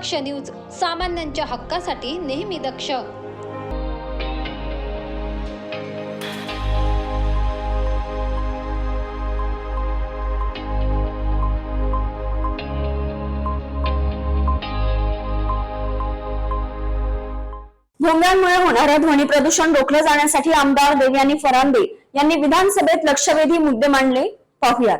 दक्ष news सामान्यांच्या हक्कासाठी नेहमी दक्ष. भोंग्यांमुळे होणारं ध्वनी प्रदूषण रोखलं जाण्यासाठी आमदार देवयानी फरांदे यांनी विधानसभेत लक्षवेधी मुद्दे मांडले. पाहुयात.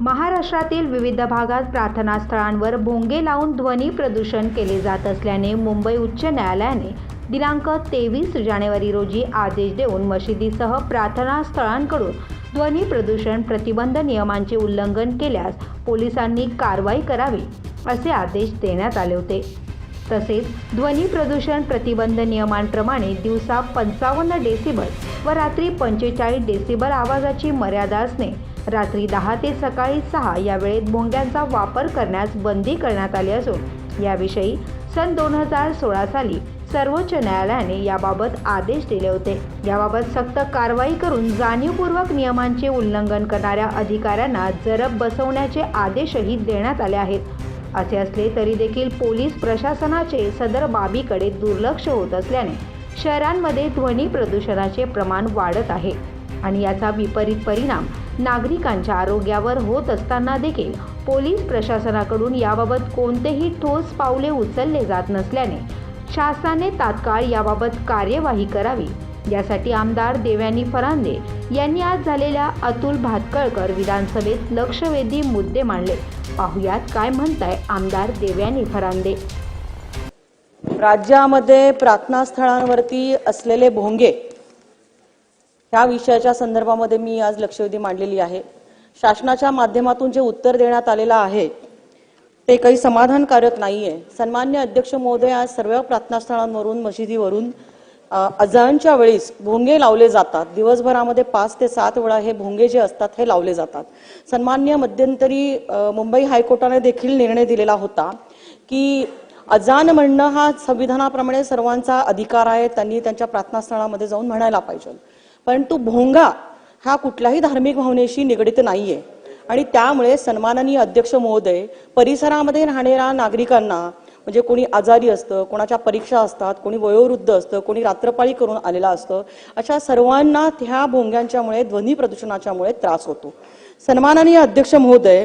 महाराष्ट्रातील विविध भागात प्रार्थनास्थळांवर भोंगे लावून ध्वनी प्रदूषण केले जात असल्याने मुंबई उच्च न्यायालयाने दिनांक तेवीस जानेवारी रोजी आदेश देऊन मशिदीसह प्रार्थनास्थळांकडून ध्वनी प्रदूषण प्रतिबंध नियमांचे उल्लंघन केल्यास पोलिसांनी कारवाई करावी असे आदेश देण्यात आले होते. तसेच ध्वनी प्रदूषण प्रतिबंध नियमांप्रमाणे दिवसा पंचावन्न डेसिबल व रात्री पंचेचाळीस डेसिबल आवाजाची मर्यादा असणे रात्री दहा ते सकाळी सहा या वेळेत भोंग्यांचा वापर करण्यास बंदी करण्यात आली असून याविषयी सन दोन हजार सोळा साली सर्वोच्च न्यायालयाने याबाबत आदेश दिले होते. याबाबत सक्त कारवाई करून जाणीवपूर्वक नियमांचे उल्लंघन करणाऱ्या अधिकाऱ्यांना जरब बसवण्याचे आदेशही देण्यात आले आहेत. असे असले तरी देखील पोलीस प्रशासनाचे सदर बाबीकडे दुर्लक्ष होत असल्याने शहरांमध्ये ध्वनी प्रदूषणाचे प्रमाण वाढत आहे. आणि याचा विपरीत परिणाम नागरिकांच्या आरोग्यावर होत असताना देखील पोलीस प्रशासनाकडून याबाबत कोणतेही ठोस पावले उचलले जात नसल्याने शासनाने तात्काळ याबाबत कार्यवाही करावी यासाठी आमदार देवयानी फरांदे यांनी आज झालेल्या अतुल भातकळकर विधानसभेत लक्षवेधी मुद्दे मांडले. पाहुयात काय म्हणताय आमदार देवयानी फरांदे. राज्यामध्ये प्रार्थनास्थळांवरती असलेले भोंगे ह्या विषयाच्या संदर्भामध्ये मी आज लक्षवेधी मांडलेली आहे. शासनाच्या माध्यमातून जे उत्तर देण्यात आलेलं आहे ते काही समाधानकारक नाहीये. सन्मान्य अध्यक्ष महोदय आज सर्व प्रार्थनास्थळांवरून मशिदीवरून अजानच्या वेळेस भोंगे लावले जातात. दिवसभरामध्ये पाच ते सात वेळा हे भोंगे जे असतात हे लावले जातात. सन्मान्य मध्यंतरी मुंबई हायकोर्टाने देखील निर्णय दिलेला होता की अजान म्हणणं हा संविधानाप्रमाणे सर्वांचा अधिकार आहे त्यांनी त्यांच्या प्रार्थनास्थळामध्ये जाऊन म्हणायला पाहिजे. परंतु भोंगा हा कुठल्याही धार्मिक भावनेशी निगडीत नाहीये. आणि त्यामुळे सन्माननीय अध्यक्ष महोदय परिसरामध्ये राहणाऱ्या नागरिकांना म्हणजे कोणी आजारी असतं कोणाच्या परीक्षा असतात कोणी वयोवृद्ध असतं कोणी रात्रपाळी करून आलेलं असतं अशा सर्वांना ह्या भोंग्यांच्यामुळे ध्वनी प्रदूषणाच्यामुळे त्रास होतो. सन्माननीय अध्यक्ष महोदय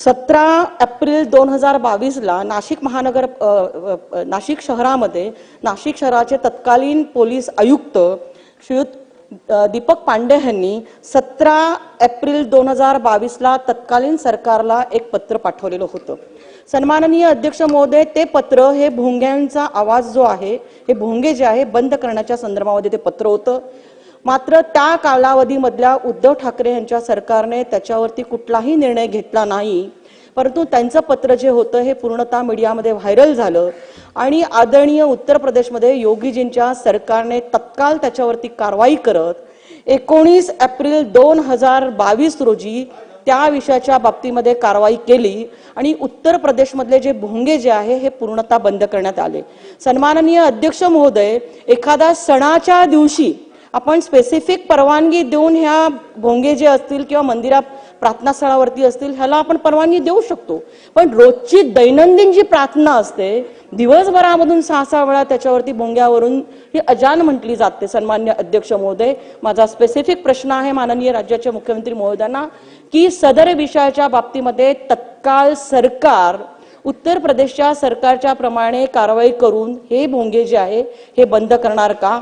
सतरा एप्रिल दोन हजार बावीसला नाशिक महानगर नाशिक शहरामध्ये नाशिक शहराचे तत्कालीन पोलीस आयुक्त श्रीयुत दीपक पांडे यांनी सतरा एप्रिल दोन हजार बावीसला तत्कालीन सरकारला एक पत्र पाठवलेलं होतं. सन्माननीय अध्यक्ष महोदय ते पत्र हे भोंग्यांचा आवाज जो आहे हे भोंगे जे आहे बंद करण्याच्या संदर्भामध्ये ते पत्र होतं. मात्र त्या कालावधीमधल्या उद्धव ठाकरे यांच्या सरकारने त्याच्यावरती कुठलाही निर्णय घेतला नाही. परंतु त्यांचं पत्र जे होतं हे पूर्णतः मीडियामध्ये व्हायरल झालं. आणि आदरणीय उत्तर प्रदेशमध्ये योगीजींच्या सरकारने तत्काळ त्याच्यावरती कारवाई करत एकोणीस एप्रिल दोन हजार बावीस रोजी त्या विषयाच्या बाबतीमध्ये कारवाई केली आणि उत्तर प्रदेशमधले जे भोंगे जे आहे हे पूर्णतः बंद करण्यात आले. सन्माननीय अध्यक्ष महोदय एखाद्या सणाच्या दिवशी आपण स्पेसिफिक परवानगी देऊन ह्या भोंगे जे असतील किंवा मंदिरा प्रार्थनास्थळावरती असतील ह्याला आपण परवानगी देऊ शकतो. पण रोजची दैनंदिन जी प्रार्थना असते दिवसभरामधून सहा सहा वेळा त्याच्यावरती भोंग्यावरून ही अजान म्हटली जाते सन्मान्य अध्यक्ष महोदय. माझा स्पेसिफिक प्रश्न आहे माननीय राज्याचे मुख्यमंत्री महोदयांना की सदर विषयाच्या बाबतीमध्ये तत्काळ सरकार उत्तर प्रदेशच्या सरकारच्या प्रमाणे कारवाई करून हे भोंगे जे आहे हे बंद करणार का?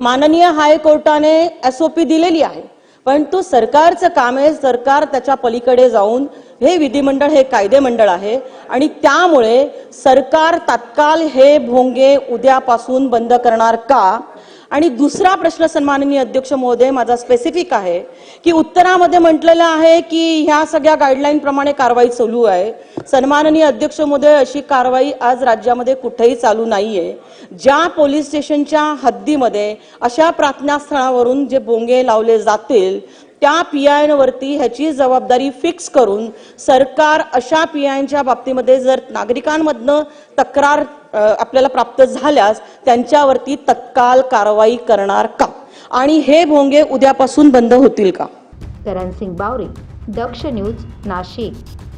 माननीय हायकोर्टाने एसओपी दिलेली आहे. परंतु सरकारचं काम आहे सरकार त्याच्या पलीकडे जाऊन हे विधिमंडळ हे कायदे मंडळ आहे. आणि त्यामुळे सरकार तात्काळ हे भोंगे उद्यापासून बंद करणार का? आणि दुसरा प्रश्न सन्माननीय अध्यक्ष महोदय माझा स्पेसिफिक आहे की उत्तरामध्ये म्हटलेलं आहे की ह्या सगळ्या गाईडलाईन प्रमाणे कारवाई चालू आहे. सन्माननीय अध्यक्ष महोदय अशी कारवाई आज राज्यामध्ये कुठेही चालू नाहीये. ज्या पोलीस स्टेशनच्या हद्दीमध्ये अशा प्रार्थनास्थळावरून जे बोंगे लावले जातील त्या पीआयवरती ह्याची जबाबदारी फिक्स करून सरकार अशा पीआयच्या बाबतीमध्ये जर नागरिकांमधनं तक्रार आपल्याला प्राप्त झाल्यास त्यांच्यावरती तत्काल कारवाई करणार का? आणि हे भोंगे उद्यापासून बंद होतील का? करण सिंग बावरे दक्ष न्यूज नाशिक.